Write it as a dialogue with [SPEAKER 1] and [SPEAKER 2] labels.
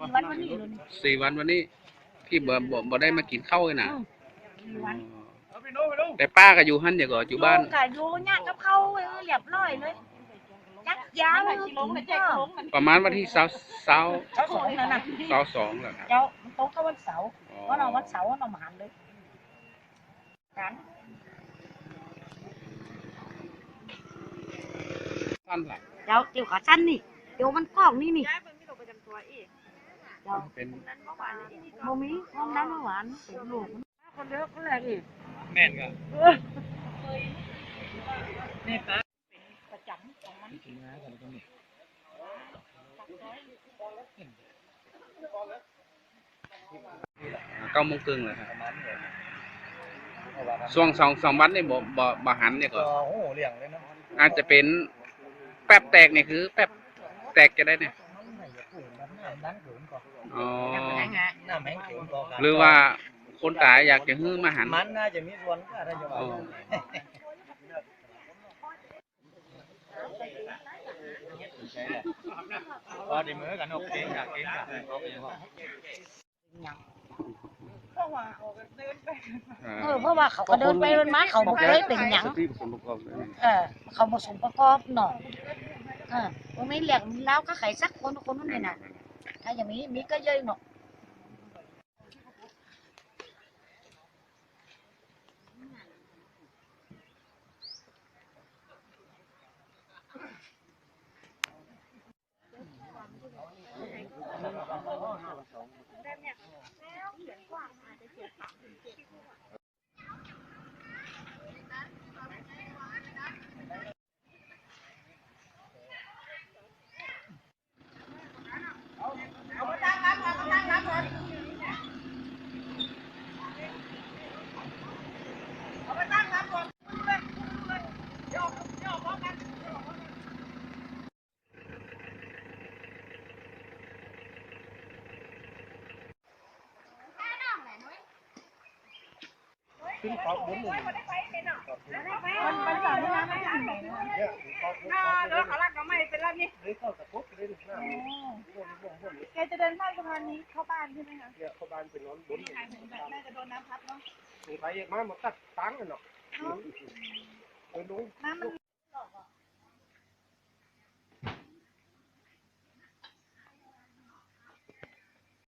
[SPEAKER 1] วันวันนี้เลย
[SPEAKER 2] สี่วันวันนี้พี่บ่บ่บ่ได้มากินข้าวเลยนะ
[SPEAKER 1] วัน
[SPEAKER 2] แต่ป้าก็อยู่หั่นเดี๋ยวก็อยู่บ้าน
[SPEAKER 1] กะอยู่เนี่ยกับเขาเรียบร้อยเลยจักยาวเลยกินก็
[SPEAKER 2] ประมาณวันที่เสาร์เสาร์
[SPEAKER 1] เจ้าของนั่นน่ะ
[SPEAKER 2] เสาร์สองแหละครับ
[SPEAKER 1] เจ้ามันโตก็วันเสาร์
[SPEAKER 2] อ๋อ
[SPEAKER 1] เพราะเราวันเสาร์เรามาหันเลยกัน
[SPEAKER 2] ท่านหลัก
[SPEAKER 1] เจ้าเดี๋ยวขาสั้นนี่เดี๋ยวมันกล้องนี่นี่เจ้า
[SPEAKER 2] เป็น
[SPEAKER 1] โมมีห้องน้ำหวานเป็นลูกมันคนเดียวก็แหลกอีก
[SPEAKER 2] แม่นก็
[SPEAKER 1] ประจำของมัน
[SPEAKER 2] เก้าโมงครึ่งเลยครับช่วงสองสองวันนี่บ่บ่บ่หันเนี่ยก็
[SPEAKER 3] ก็โอ้โหเลี้ยงเลยนะ
[SPEAKER 2] อาจจะเป็นแป๊บแตกเนี่ยคือ แป๊บแตกจะได้เนี่ย
[SPEAKER 3] อ๋อห
[SPEAKER 2] รือว่าคนตายอยากจะฮื้อมาหัน
[SPEAKER 3] มันน่าจะมีส่วนก็ได้จะว่า
[SPEAKER 2] อ๋อ
[SPEAKER 3] พอดีมือกันอกเก่งอยากเก่งกัน
[SPEAKER 2] อ่า
[SPEAKER 1] เออเพราะว่าเขาก็เดินไปเดินมาเขาบ่เคยเป็นหยัง
[SPEAKER 2] เอ
[SPEAKER 1] อเขาผสมประกอบหน่อย เออตรงนี้เหลียกแล้วก็ไขสักคนคนนู้นนี่น่ะถ้าอย่างนี้มีก็เยอะเนาะ
[SPEAKER 3] ขึ้นขอบบุญเลย
[SPEAKER 1] มันมันสั่งน้ำไม่ถึงไหน
[SPEAKER 3] เนี่ยขอบบุญขอบบุญ
[SPEAKER 4] เขาลักก็ไม่เป็นแล้วนี่
[SPEAKER 3] เลยเข้าตะกุกเลยหนะบุญบุญบุญ
[SPEAKER 4] แกจะเดินข้ามสะพานนี้เข้าบ้านใช่ไหมคะ
[SPEAKER 3] เนี่ยเข้าบ้านเป็นนอนบุญ
[SPEAKER 4] น่าจะโดนน้ำพัดเนาะ
[SPEAKER 3] ถึงสัยมาหมดตัดตังค์กันเนาะเออลุง
[SPEAKER 4] น้ำมัน